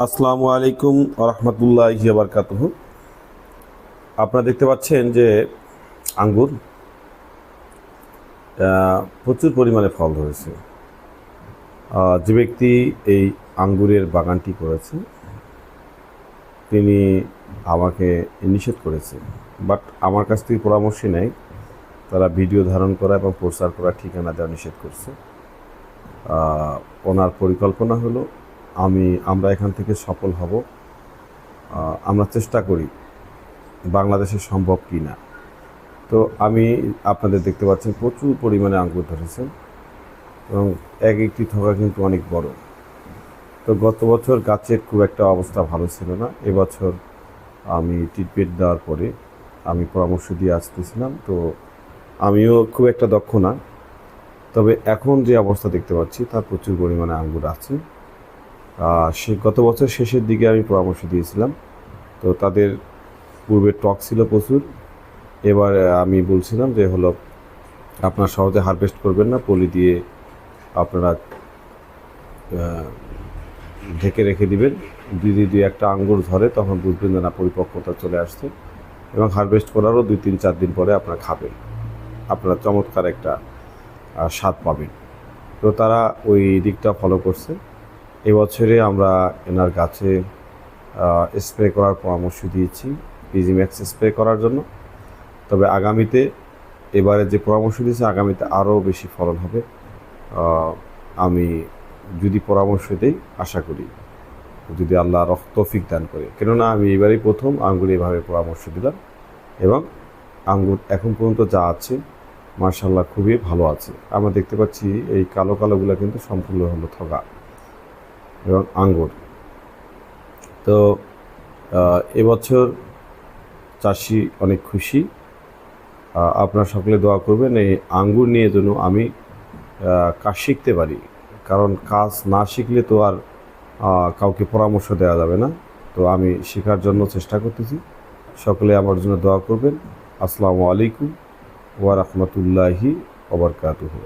আসসালামু আলাইকুম রহমতুল্লাহ বারকাতুহ আপনারা দেখতে পাচ্ছেন যে আঙ্গুর প্রচুর পরিমাণে ফল ধরেছে। যে ব্যক্তি এই আঙ্গুরের বাগানটি করেছে, তিনি আমাকে নিষেধ করেছে। বাট আমার কাছ থেকে পরামর্শ নেয় তারা ভিডিও ধারণ করা এবং প্রচার করা ঠিকানা দেওয়া নিষেধ করছে। ওনার পরিকল্পনা হলো আমি, আমরা এখান থেকে সফল হব। আমরা চেষ্টা করি বাংলাদেশে সম্ভব কি না তো আমি আপনাদের দেখতে পাচ্ছেন প্রচুর পরিমাণে আঙ্গুর ধরেছেন এবং এক একটি থোকা কিন্তু অনেক বড়। তো গত বছর গাছের খুব একটা অবস্থা ভালো ছিল না। এবছর আমি ট্রিটমেন্ট দেওয়ার পরে আমি পরামর্শ দিয়ে আসতেছিলাম। তো আমিও খুব একটা দক্ষ না। তবে এখন যে অবস্থা দেখতে পাচ্ছি, তার প্রচুর পরিমাণে আঙ্গুর আছে। সে গত বছর শেষের দিকে আমি পরামর্শ দিয়েছিলাম। তো তাদের পূর্বে টক ছিল প্রচুর। এবার আমি বলছিলাম যে, হলো, আপনারা সহজে হারভেস্ট করবেন না। পলি দিয়ে আপনারা ঢেকে রেখে দিবেন। যদি দুই একটা আঙ্গুর ধরে, তখন বুঝবেন যে না, পরিপক্কতা চলে আসছে। এবং হারভেস্ট করারও দুই তিন চার দিন পরে আপনারা খাবেন। আপনারা চমৎকার একটা স্বাদ পাবেন। তো তারা ওই দিকটা ফলো করছে। এবছরে আমরা এনার গাছে স্প্রে করার পরামর্শ দিয়েছি ইজিম্যাক্স স্প্রে করার জন্য। তবে আগামীতে, এবারে যে পরামর্শ দিয়েছে, আগামীতে আরও বেশি ফলন হবে। আমি যদি পরামর্শ দিই, আশা করি, যদি আল্লাহ রহ তৌফিক দান করে। কেননা আমি এবারেই প্রথম আঙ্গুর এভাবে পরামর্শ দিলাম এবং আঙ্গুর এখন পর্যন্ত যা আছে মার্শাল্লাহ খুবই ভালো আছে। আমরা দেখতে পাচ্ছি এই কালো কালোগুলো কিন্তু সম্পূর্ণ হলো থগা এবং আঙ্গুর। তো এবছর চাষি অনেক খুশি। আপনারা সকলে দোয়া করবেন, এই আঙ্গুর নিয়ে যেন আমি কাজ শিখতে পারি। কারণ কাজ না শিখলে তো আর কাউকে পরামর্শ দেওয়া যাবে না। তো আমি শেখার জন্য চেষ্টা করতেছি। সকলে আমার জন্য দোয়া করবেন। আসসালামু আলাইকুম ওয়া রাহমাতুল্লাহি ওয়া বারাকাতুহু।